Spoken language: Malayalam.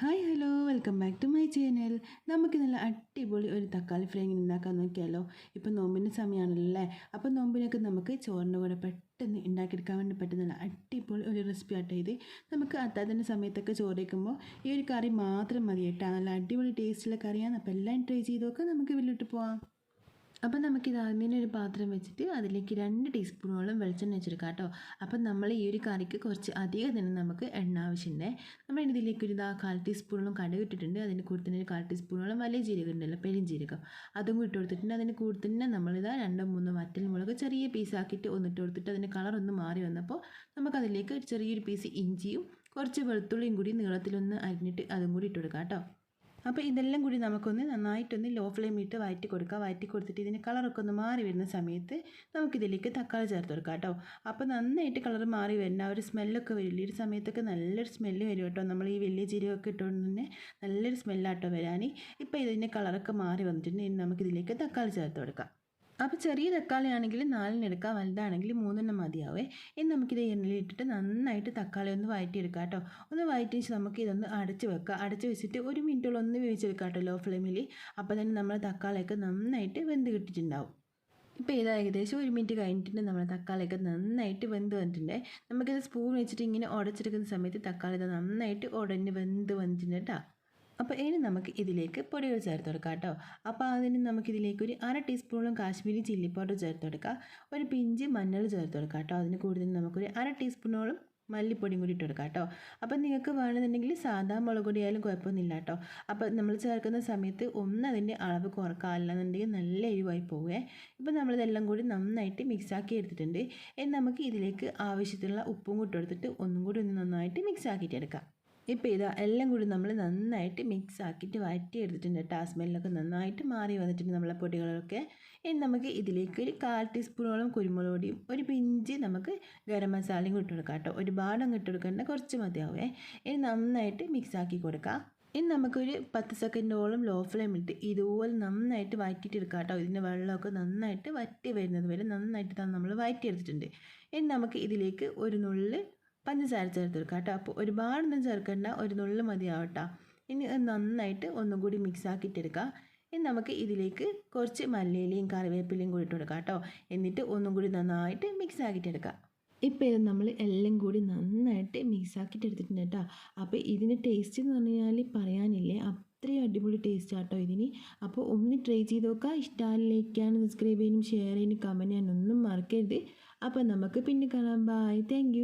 Hi hello welcome back to my channel നമുക്ക് നല്ല അടിപൊളി ഒരു തക്കാളി ഫ്രൈ ഇങ്ങനെ ഉണ്ടാക്കാൻ നോക്കിയാലോ? ഇപ്പം നോമ്പിന്റെ സമയമാണല്ലോ അല്ലേ? അപ്പം നോമ്പിനൊക്കെ നമുക്ക് ചോറിന്റെ കൂടെ പെട്ടെന്ന് ഉണ്ടാക്കിയെടുക്കാൻ വേണ്ടി പറ്റുന്ന അടിപൊളി ഒരു റെസിപ്പി ആട്ടോ ഇത്. നമുക്ക് അത്താത്തിന്റെ സമയത്തൊക്കെ ചോറ് വയ്ക്കുമ്പോൾ ഈ ഒരു കറി മാത്രം മതി കേട്ടോ നല്ല അടിപൊളി ടേസ്റ്റുള്ള കറിയാണ്. അപ്പോൾ എല്ലാം ട്രൈ ചെയ്ത് നോക്കാം. നമുക്ക് വീട്ടിലോട്ട് പോവാം. അപ്പം നമുക്കിത് ആദ്യമേ ഒരു പാത്രം വെച്ചിട്ട് അതിലേക്ക് രണ്ട് ടീസ്പൂണോളം വെളിച്ചെണ്ണ വെച്ചെടുക്കാം കേട്ടോ അപ്പം നമ്മൾ ഈ ഒരു കറിക്ക് കുറച്ച് അധികം തന്നെ നമുക്ക് എണ്ണ ആവശ്യമുണ്ട്. നമ്മൾ ഇതിലേക്ക് ഒരു ഇതാ കാൽ ടീസ്പൂണോളം കടുക് ഇട്ടിട്ടുണ്ട്. അതിന് കൂടെ തന്നെ ഒരു കാൽ ടീസ്പൂണോളം വലിയ ജീരകം ഉണ്ടല്ലോ പെരിഞ്ജീരകം അതും കൂടി ഇട്ട് കൊടുത്തിട്ടുണ്ട്. അതിന് കൂടെ തന്നെ നമ്മളിതാ രണ്ടോ മൂന്നോ വറ്റൽ മുളക് ചെറിയ പീസാക്കിയിട്ട് ഒന്നിട്ട് കൊടുത്തിട്ട് അതിന്റെ കളർ ഒന്ന് മാറി വന്നപ്പോൾ നമുക്കതിലേക്ക് ചെറിയൊരു പീസ് ഇഞ്ചിയും കുറച്ച് വെളുത്തുള്ളിയും കൂടി നീളത്തിലൊന്ന് അരിഞ്ഞിട്ട് അതും കൂടി ഇട്ട് കൊടുക്കാം കേട്ടോ. അപ്പോൾ ഇതെല്ലാം കൂടി നമുക്കൊന്ന് നന്നായിട്ടൊന്ന് ലോ ഫ്ലെയിം ഇട്ട് വഴറ്റി കൊടുക്കാം. വഴറ്റി കൊടുത്തിട്ട് ഇതിന് കളറൊക്കെ ഒന്ന് മാറി വരുന്ന സമയത്ത് നമുക്കിതിലേക്ക് തക്കാളി ചേർത്ത് കൊടുക്കാം കേട്ടോ. അപ്പോൾ നന്നായിട്ട് കളർ മാറി വരുന്ന ആ ഒരു സ്മെല്ലൊക്കെ വരില്ല ഒരു സമയത്തൊക്കെ നല്ലൊരു സ്മെല്ല് വരും കേട്ടോ. നമ്മൾ ഈ വലിയ ജീരകമൊക്കെ ഇട്ടുകൊണ്ട് തന്നെ നല്ലൊരു സ്മെല്ലാട്ടോ വരാൻ ഇപ്പോൾ ഇതിന്റെ കളറൊക്കെ മാറി വന്നിട്ടുണ്ട്. നമുക്കിതിലേക്ക് തക്കാളി ചേർത്ത് കൊടുക്കാം. അപ്പോൾ ചെറിയ തക്കാളി ആണെങ്കിൽ നാലിന് എടുക്കാം വലുതാണെങ്കിൽ മൂന്നെണ്ണം മതിയാവേ. ഇനി നമുക്കിത് എണ്ണയിലിട്ടിട്ട് നന്നായിട്ട് തക്കാളി ഒന്ന് വഴറ്റിയെടുക്കാം കേട്ടോ. ഒന്ന് വയറ്റി വെച്ച് നമുക്ക് ഇതൊന്ന് അടച്ച് വെക്കുക അടച്ച് വെച്ചിട്ട് ഒരു മിനിറ്റോളം ഒന്ന് വേവിച്ചെടുക്കാം കേട്ടോ ലോ. ഫ്ലെയിമിൽ അപ്പോൾ തന്നെ നമ്മൾ തക്കാളിയൊക്കെ നന്നായിട്ട് വെന്ത് കിട്ടിയിട്ടുണ്ടാവും. ഇപ്പോൾ ഇത് ഏകദേശം ഒരു മിനിറ്റ് കഴിഞ്ഞിട്ട് നമ്മൾ തക്കാളിയൊക്കെ നന്നായിട്ട് വെന്ത് വന്നിട്ടുണ്ട്. നമുക്കിത് സ്പൂൺ വെച്ചിട്ട് ഇങ്ങനെ ഉടച്ചെടുക്കുന്ന സമയത്ത് തക്കാളി നന്നായിട്ട് ഉടഞ്ഞ് വെന്ത് വന്നിട്ടുണ്ട് കേട്ടോ. അപ്പോൾ ഇനി നമുക്ക് ഇതിലേക്ക് പൊടികൾ ചേർത്ത് കൊടുക്കാം കേട്ടോ. അപ്പോൾ അതിന് നമുക്കിതിലേക്ക് ഒരു അര ടീസ്പൂണും കാശ്മീരി ചില്ലി പൗഡർ ചേർത്ത് കൊടുക്കുക ഒരു പിഞ്ച് മഞ്ഞൾ ചേർത്ത് കൊടുക്കാം കേട്ടോ. അതിന് കൂടുതൽ നമുക്കൊരു അര ടീസ്പൂണോളം മല്ലിപ്പൊടിയും കൂടി ഇട്ട് കൊടുക്കാം കേട്ടോ. അപ്പോൾ നിങ്ങൾക്ക് വേണമെന്നുണ്ടെങ്കിൽ സാധാ മുളക് പൊടി ആയാലും കുഴപ്പമൊന്നുമില്ല കേട്ടോ. അപ്പോൾ നമ്മൾ ചേർക്കുന്ന സമയത്ത് ഒന്ന് അതിന്റെ അളവ് കുറക്കുക. അല്ലാന്നുണ്ടെങ്കിൽ നല്ല എരിവായി പോവേ. ഇപ്പോൾ നമ്മളിതെല്ലാം കൂടി നന്നായിട്ട് മിക്സാക്കി എടുത്തിട്ടുണ്ട്. ഇനി നമുക്ക് ഇതിലേക്ക് ആവശ്യത്തിനുള്ള ഉപ്പും കൂട്ടി കൊടുത്തിട്ട് ഒന്നും കൂടി ഒന്ന് നന്നായിട്ട് മിക്സാക്കിയിട്ട് എടുക്കാം. ഇപ്പോൾ ഇത് എല്ലാം കൂടി നമ്മൾ നന്നായിട്ട് മിക്സ് ആക്കിയിട്ട് വഴറ്റി എടുത്തിട്ടുണ്ട് കേട്ടോ ആ സ്മെല്ലൊക്കെ നന്നായിട്ട് മാറി വന്നിട്ടുണ്ട് നമ്മളെ പൊടികളൊക്കെ. ഇനി നമുക്ക് ഇതിലേക്ക് ഒരു കാൽ ടീസ്പൂണോളം കുരുമുളക് പൊടിയും ഒരു പിഞ്ച് നമുക്ക് ഗരം മസാലയും ഇട്ട് കൊടുക്കാം കേട്ടോ. ഒരുപാട് ഇട്ട് കൊടുക്കേണ്ട കുറച്ച് മതിയാവേ. ഇനി നന്നായിട്ട് മിക്സ് ആക്കി കൊടുക്കാം. ഇനി നമുക്കൊരു പത്ത് സെക്കൻഡോളം ലോ ഫ്ലെയിം ഇട്ട് ഇതുപോലെ നന്നായിട്ട് വഴറ്റിയിട്ട് എടുക്കാം കേട്ടോ. ഇതിന്റെ വെള്ളമൊക്കെ നന്നായിട്ട് വറ്റി വരുന്നത് വരെ നന്നായിട്ട് നമ്മൾ വഴറ്റിയെടുത്തിട്ടുണ്ട്. ഇനി നമുക്ക് ഇതിലേക്ക് ഒരു നുള്ളിൽ പഞ്ചസാര ചേർത്ത് കൊടുക്കുക കേട്ടോ. അപ്പോൾ ഒരുപാടൊന്നും ചേർക്കേണ്ട. ഒരു നുള്ളു മതിയാവട്ടോ. ഇനി നന്നായിട്ട് ഒന്നും കൂടി മിക്സ് ആക്കിയിട്ടെടുക്കുക. ഇനി നമുക്ക് ഇതിലേക്ക് കുറച്ച് മല്ലിയിലയും കറിവേപ്പിലയും കൂടി ഇട്ട് കൊടുക്കാം കേട്ടോ. എന്നിട്ട് ഒന്നും കൂടി നന്നായിട്ട് മിക്സ് ആക്കിയിട്ടെടുക്കുക. ഇപ്പോൾ ഇത് നമ്മൾ എല്ലാം കൂടി നന്നായിട്ട് മിക്സ് ആക്കിയിട്ട് എടുത്തിട്ടുണ്ട് കേട്ടോ. അപ്പോൾ ഇതിന്റെ ടേസ്റ്റ് എന്ന് പറഞ്ഞാൽ പറയാനില്ലേ അത്രയും അടിപൊളി ടേസ്റ്റ് ആട്ടോ ഇതിന്. അപ്പോൾ ഒന്ന് ട്രൈ ചെയ്ത് നോക്കുക. ഇഷ്ടമായില്ലേക്കാണ് സബ്സ്ക്രൈബ് ചെയ്യാനും ഷെയർ ചെയ്യാനും കമന്റ് ചെയ്യാനും ഒന്നും മറക്കരുത്. അപ്പോൾ നമുക്ക് പിന്നെ കാണാം. Bye thank